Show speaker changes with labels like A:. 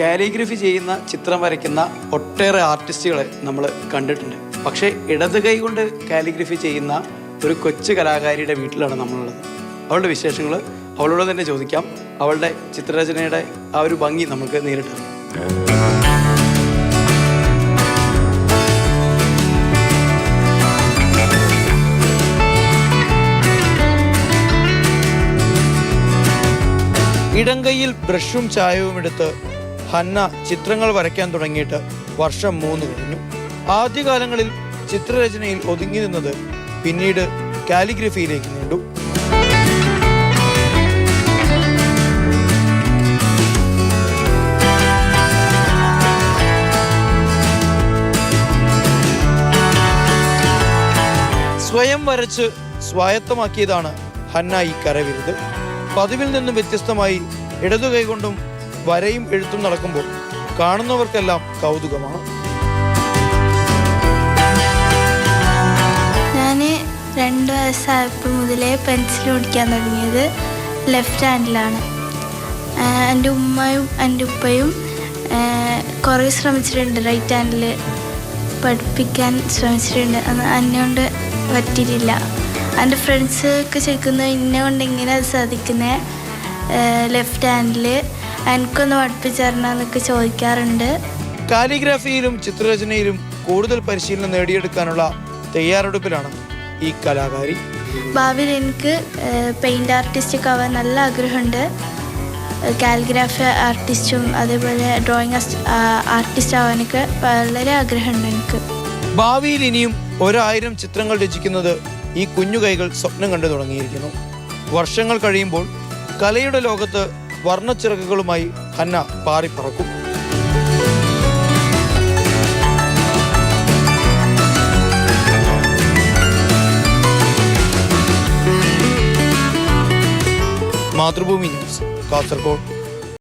A: Calligraphy ചെയ്യുന്ന ചിത്രം വരയ്ക്കുന്ന ഒട്ടേറെ ആർട്ടിസ്റ്റുകളെ നമ്മൾ കണ്ടിട്ടുണ്ട്. പക്ഷേ ഇടത് കൈ കൊണ്ട് കാലിഗ്രഫി ചെയ്യുന്ന ഒരു കൊച്ചു കലാകാരിയുടെ വീട്ടിലാണ് നമ്മളുള്ളത്. അവളുടെ വിശേഷങ്ങൾ അവളോട് തന്നെ ചോദിക്കാം. അവളുടെ ചിത്രരചനയുടെ ആ ഒരു ഭംഗി നമുക്ക് നേരിട്ടറിയാം ഇടങ്കൈയിൽ ബ്രഷും ചായവും എടുത്ത് ഹന്ന ചിത്രങ്ങൾ വരയ്ക്കാൻ തുടങ്ങിയിട്ട് വർഷം മൂന്ന് കഴിഞ്ഞു. ആദ്യകാലങ്ങളിൽ ചിത്രരചനയിൽ ഒതുങ്ങി നിന്നത് പിന്നീട് കാലിഗ്രഫിയിലേക്ക് നീണ്ടു. സ്വയം വരച്ച് സ്വായത്തമാക്കിയതാണ് ഹന്ന ഈ കരവിരുത്. പതിവിൽ നിന്നും വ്യത്യസ്തമായി ഇടതു കൈകൊണ്ടും വരയും എഴുത്തും നടക്കുമ്പോൾ കാണുന്നവർക്കെല്ലാം കൗതുകമാണ്.
B: ഞാൻ രണ്ട് വയസ്സായപ്പോൾ മുതലേ പെൻസിൽ പിടിക്കാൻ തുടങ്ങിയത് ലെഫ്റ്റ് ഹാൻഡിലാണ്. എന്റെ ഉമ്മയും എന്റെ ഉപ്പയും കുറേ ശ്രമിച്ചിട്ടുണ്ട് റൈറ്റ് ഹാൻഡിൽ പഠിപ്പിക്കാൻ ശ്രമിച്ചിട്ടുണ്ട്. അന്ന് എന്നെ പറ്റിയിട്ടില്ല. എന്റെ ഫ്രണ്ട്സ് ഒക്കെ ചോദിക്കുന്നത് എന്നെ കൊണ്ട് എങ്ങനെ അത് സാധിക്കുന്നത് ലെഫ്റ്റ് ഹാൻഡിൽ എനിക്കൊന്ന് പഠിപ്പിച്ചു തരണമെന്നൊക്കെ ചോദിക്കാറുണ്ട്.
A: കാലിഗ്രാഫിയിലും ചിത്രരചനയിലും കൂടുതൽ പരിശീലനം നേടിയെടുക്കാനുള്ള തയ്യാറെടുപ്പിലാണ് ഈ കലാകാരി.
B: ഭാവിയിൽ എനിക്ക് പെയിന്റ് ആർട്ടിസ്റ്റ് ഒക്കെ ആവാൻ നല്ല ആഗ്രഹമുണ്ട്. കാലിഗ്രാഫി ആർട്ടിസ്റ്റും അതേപോലെ ഡ്രോയിങ് ആർട്ടിസ്റ്റ് ആവാനൊക്കെ വളരെ ആഗ്രഹമുണ്ട് എനിക്ക്.
A: ഭാവിയിൽ ഇനിയും ഒരായിരം ചിത്രങ്ങൾ രചിക്കുന്നത് ഈ കുഞ്ഞു കൈകൾ സ്വപ്നം കണ്ടു തുടങ്ങിയിരിക്കുന്നു. വർഷങ്ങൾ കഴിയുമ്പോൾ കലയുടെ ലോകത്ത് വർണച്ചിറകുകളുമായി ഹന്ന പാറിപ്പറക്കും മാതൃഭൂമി ന്യൂസ് കാസർഗോഡ്.